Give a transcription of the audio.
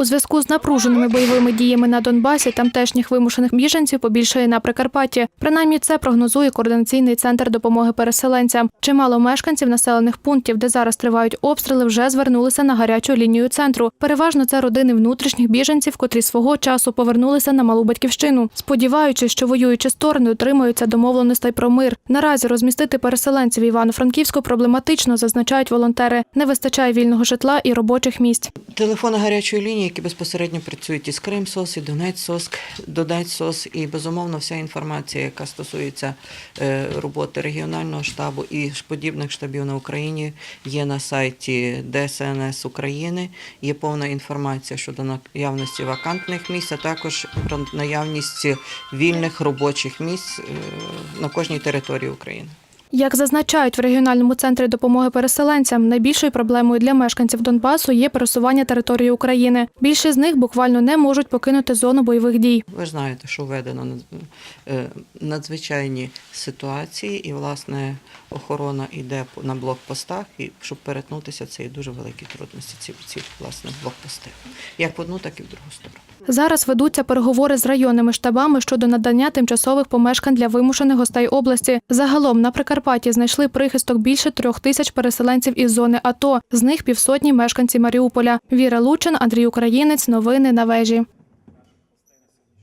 У зв'язку з напруженими бойовими діями на Донбасі тамтешніх вимушених біженців побільшає на Прикарпатті. Принаймні це прогнозує координаційний центр допомоги переселенцям. Чимало мешканців населених пунктів, де зараз тривають обстріли, вже звернулися на гарячу лінію центру. Переважно це родини внутрішніх біженців, котрі свого часу повернулися на малу батьківщину, сподіваючись, що воюючі сторони дотримуються домовленостей про мир. Наразі розмістити переселенців Івано-Франківську проблематично, зазначають волонтери. Не вистачає вільного житла і робочих місць. Телефони гарячої лінії, які безпосередньо працюють із Кримсос, і Донецьсос, Донецьсос, і безумовно вся інформація, яка стосується е, роботи регіонального штабу і подібних штабів на Україні, є на сайті ДСНС України. Є повна інформація щодо наявності вакантних місць, а також про наявність вільних робочих місць е, на кожній території України. Як зазначають в регіональному центрі допомоги переселенцям, найбільшою проблемою для мешканців Донбасу є пересування території України. Більшість з них буквально не можуть покинути зону бойових дій. Ви знаєте, що введено е, надзвичайні ситуації, і власне охорона йде на блокпостах, і щоб перетнутися, це є дуже великі трудності. Ці, ці власне блокпости, як в одну, так і в другу сторону. Зараз ведуться переговори з районними штабами щодо надання тимчасових помешкань для вимушених гостей області. Загалом на Прикарпатті знайшли прихисток більше трьох тисяч переселенців із зони АТО. З них півсотні мешканці Маріуполя. Віра Лучин, Андрій Українець. Новини на вежі.